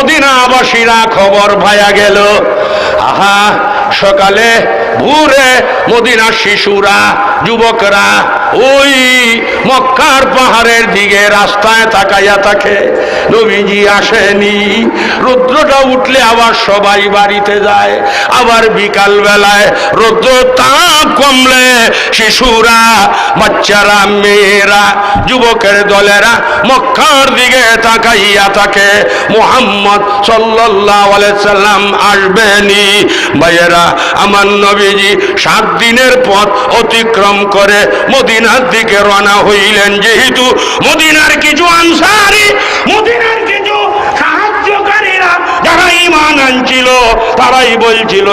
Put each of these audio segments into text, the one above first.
মদিনাবাসীরা খবর ভায়া গেল। আহা সকালে ভোরে মদিনা শিশুরা যুবকরা ওই মক্কার পাহাড়ের দিকে রাস্তায় তাকাইয়া থাকে। নবীজি আসেনি। রুদ্রটা উঠলে আবার সবাই বাড়িতে যায়। আবার বিকাল বেলায় রুদ্র তাপ কমলে শিশুরা, বাচ্চারা, মেয়েরা, যুবকের দলেরা মক্কার দিকে তাকাইয়া থাকে। মোহাম্মদ সাল্লাম আসবেনি। ভাইয়েরা, আমার নবীজি সাত দিনের পথ অতিক্রম করে, মদিনার দিকে রওনা হইলেন যেহেতু মদিনার কিছু আনসারি, মদিনার কিছু সাহায্যকারীরা যারা ইমান আনছিল তারাই বলছিল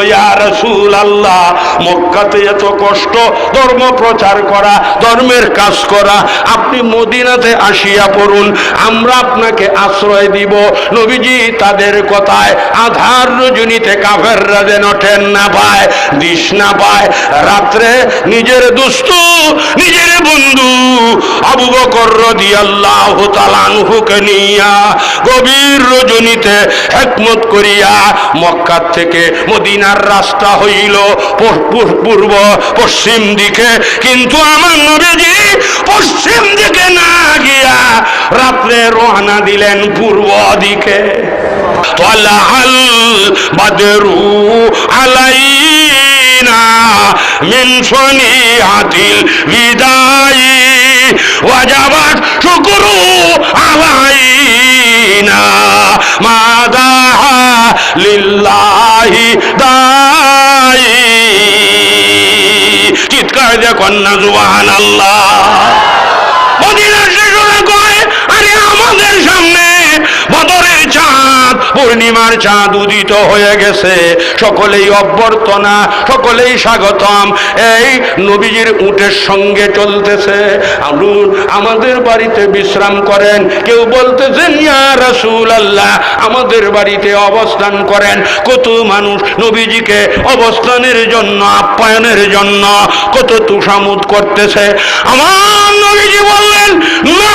আল্লাহ মক্কাতে এত কষ্ট, ধর্ম প্রচার করা, ধর্মের কাজ করা, আপনি মদিনাতে আসিয়া পড়ুন, আমরা আপনাকে আশ্রয় দিব। নবীজি তাদের কথায়, আধার রজনীতে কাফেররা যেন ঠেন না পায়, দিস না পায়, রাত্রে নিজের দুস্তু নিজের বন্ধু আবু বকর রাদিয়াল্লাহু তাআলা আনহুকে নিয়া গভীর রজনীতে হেকমত করিয়া মক্কা থেকে মদিনার রাস্তা হইল পূর্ব পশ্চিম দিকে। কিন্তু আমার নবীজি পশ্চিম দিকে না গিয়া রাত্রে রোহানা দিলেন পূর্ব দিকে। তলাহাল বাদেরু মাদাহা লিল ইলাহি দায়ী চিৎকার দেখুন না জুবাহান আল্লাহ পূর্ণিমার চাঁদ উদিত হয়ে গেছে। সকলেই অভ্যর্থনা, সকলেই স্বাগতম। এই নবীজির উটের সঙ্গে চলতেছে। আমরুন আমাদের বাড়িতে বিশ্রাম করেন। কেউ বলতেছেন, ইয়া রাসূল আল্লাহ আমাদের বাড়িতে অবস্থান করেন। কত মানুষ নবীজিকে অবস্থানের জন্য, আপ্যায়নের জন্য কত তুষামুদ করতেছে। আমার নবীজি বললেন না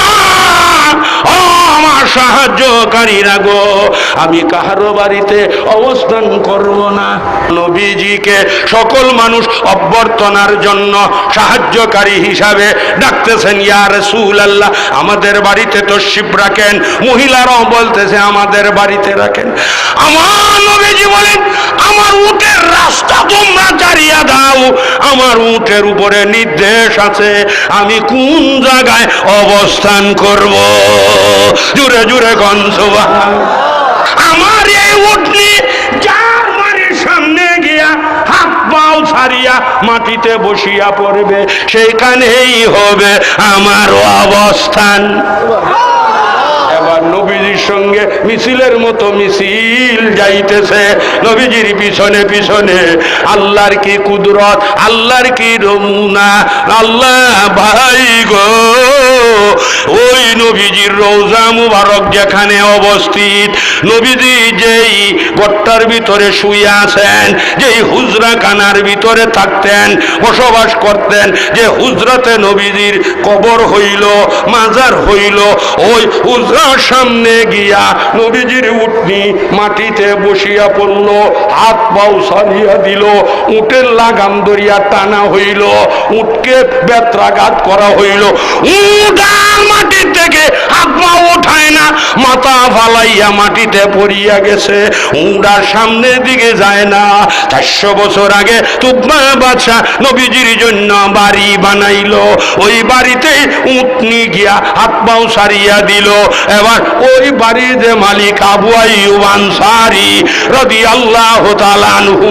আমার সাহায্যকারীরা গো, আমি কাহারো বাড়িতে অবস্থান করব না। নবীজিকে সকল মানুষ অভ্যর্থনার জন্য সাহায্যকারী হিসাবে ডাকতেছেন, ইয়া রাসূল আল্লাহ আমাদের বাড়িতে তো শিব রাখেন, মহিলারাও বলতেছে আমাদের বাড়িতে রাখেন। আমার নবীজি বলেন, আমার রাস্তা তোমরা আমার উটের উপরে নির্দেশ আছে, আমি কোন জায়গায় অবস্থান করব? জুড়ে জুড়ে গঞ্জবা আমার এই বাড়ির সামনে গিয়া হাত ছাড়িয়া মাটিতে বসিয়া পড়বে, সেইখানেই হবে আমার অবস্থান। এবার নবীজির সঙ্গে মিছিলের মতো মিছিল যাইতেছে। নবীজির পিছনে পিছনে আল্লাহর কি কুদরত, আল্লাহর কি রমুনা আল্লাহ ভাই গো ওই নবীজির রৌজা মুবারক যেখানে অবস্থিত, নবীজি যেই গট্টার ভিতরে শুয়ে আছেন, যেই হুজরা কানার ভিতরে থাকতেন, বসবাস করতেন, যে হুজরাতে নবীজির কবর হইল, মাজার হইল, ওই হুজরার সামনে গিয়া নবীজির উঠনি মাটিতে বসিয়া পড়ল, হাত পাও সারিয়া দিল, উটের লাগাম দরিয়া টানা হইল, উটকে বেত্রাঘাত করা হইল। আর মাটির থেকে হাত পা ওঠায় না, মাথা ফালাইয়া মাটিতে পড়িয়া গেছে উড়ার সামনের দিকে যায় না। চারশো বছর আগে তুব্বা বাদশা নবীজির জন্য বাড়ি বানাইলো। ওই বাড়িতে উটনি গিয়া হাত পাও সারিয়া দিল। এবার ওই বাড়ির যে মালিক আবু আইয়ুব আনসারি তাআলা আনহু।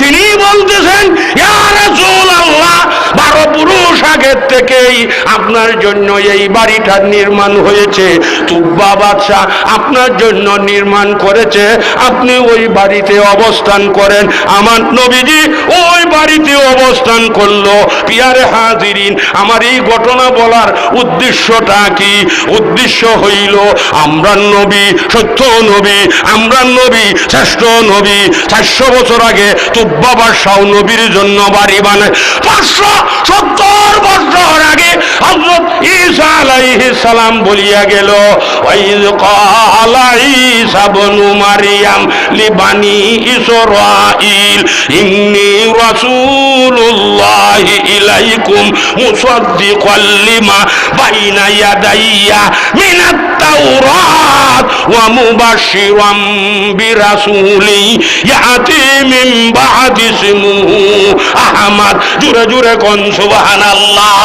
তিনি বলতেছেন, ইয়া রাসূলুল্লাহ বারো পুরুষ আগের থেকেই আপনার জন্য এই বাড়িটা নির্মাণ হয়েছে। তুব্বা বাদশাহ আপনার জন্য নির্মাণ করেছে। আপনি ওই বাড়িতে অবস্থান করেন। আমার নবীজি ওই বাড়িতে অবস্থান করল। পিয়ারে হাজিরিন, আমার এই ঘটনা বলার উদ্দেশ্যটা কি? উদ্দেশ্য হইল, আমরা নবী, সত্য নবী, আমরা নবী, শ্রেষ্ঠ নবী, চারশো বছর আগে তুব্বা বাদশাহ নবীর জন্য বাড়ি বানায়। পাঁচশো সত্তর বছর আগে হজরত ঈসা আলাইহি সালাম বলিয়া গেল ওয়াইজ ক্বালা ঈসা বনু মারিয়াম লিবানি ইসরাঈল, ইন্নী রাসূলুল্লাহি ইলাইকুম মুসাদ্দিকাল লিমা বাইনা ইয়াদাইয়া মিনাত তাওরাত ওয়া মুবাশশিরাম বিরাসূলি ইয়াতি মিন বা'দি ইসমুহু আহমদ জুরে জুরে কোন সুবহানাল্লাহ